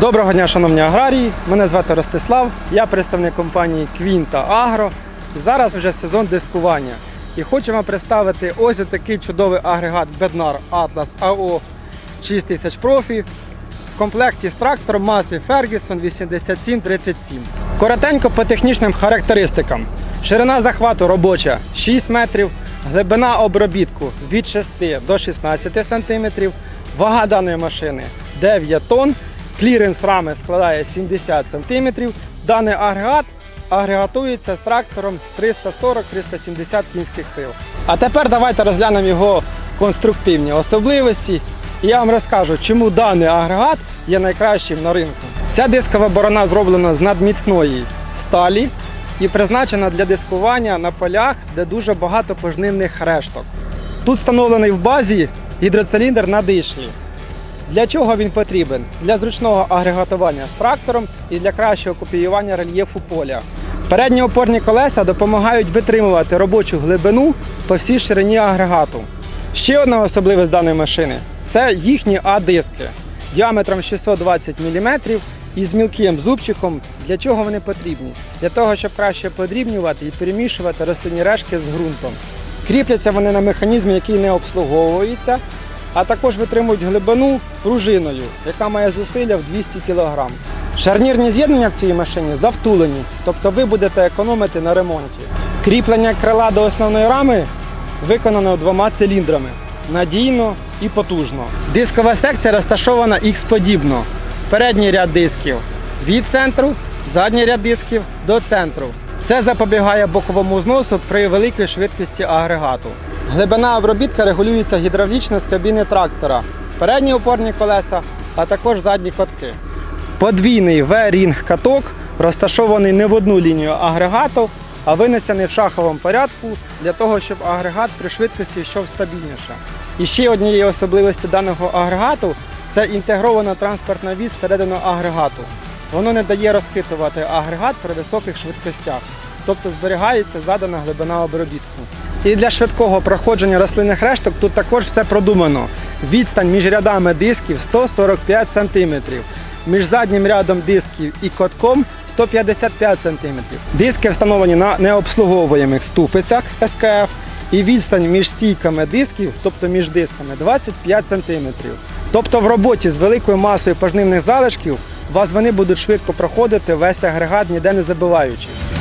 Доброго дня, шановні аграрії. Мене звати Ростислав, я представник компанії Квінта Агро. Зараз вже сезон дискування. І хочу вам представити ось такий чудовий агрегат Bednar Atlas AO 6000 Profi в комплекті з трактором маси Ferguson 8737. Коротенько по технічним характеристикам. Ширина захвату робоча 6 метрів, глибина обробітку від 6 до 16 см, вага даної машини 9 тонн, кліренс рами складає 70 см. Даний агрегат агрегатується з трактором 340-370 кінських сил. А тепер давайте розглянемо його конструктивні особливості. І я вам розкажу, чому даний агрегат є найкращим на ринку. Ця дискова борона зроблена з надміцної сталі і призначена для дискування на полях, де дуже багато пожнивних решток. Тут встановлений в базі гідроциліндр на дишлі. Для чого він потрібен? Для зручного агрегатування з трактором і для кращого копіювання рельєфу поля. Передні опорні колеса допомагають витримувати робочу глибину по всій ширині агрегату. Ще одна особливість даної машини це їхні А-диски діаметром 620 мм і з мілким зубчиком. Для чого вони потрібні? Для того, щоб краще подрібнювати і перемішувати рослинні решки з ґрунтом. Кріпляться вони на механізмі, який не обслуговується, а також витримують глибину пружиною, яка має зусилля в 200 кг. Шарнірні з'єднання в цій машині завтулені, тобто ви будете економити на ремонті. Кріплення крила до основної рами виконано двома циліндрами надійно і потужно. Дискова секція розташована X-подібно. Передній ряд дисків від центру, задній ряд дисків до центру. Це запобігає боковому зносу при великій швидкості агрегату. Глибина обробітка регулюється гідравлічно з кабіни трактора, передні опорні колеса, а також задні котки. Подвійний V-рінг каток розташований не в одну лінію агрегату, а винесений в шаховому порядку для того, щоб агрегат при швидкості йшов стабільніше. І ще однією особливістю даного агрегату це інтегрована транспортна вісь всередину агрегату. Воно не дає розхитувати агрегат при високих швидкостях, тобто зберігається задана глибина обробітку. І для швидкого проходження рослинних решток тут також все продумано. Відстань між рядами дисків 145 см, між заднім рядом дисків і котком 155 см. Диски встановлені на необслуговуємих ступицях СКФ і відстань між стійками дисків, тобто між дисками, 25 см. Тобто в роботі з великою масою пожнивних залишків у вас вони будуть швидко проходити весь агрегат, ніде не забиваючись.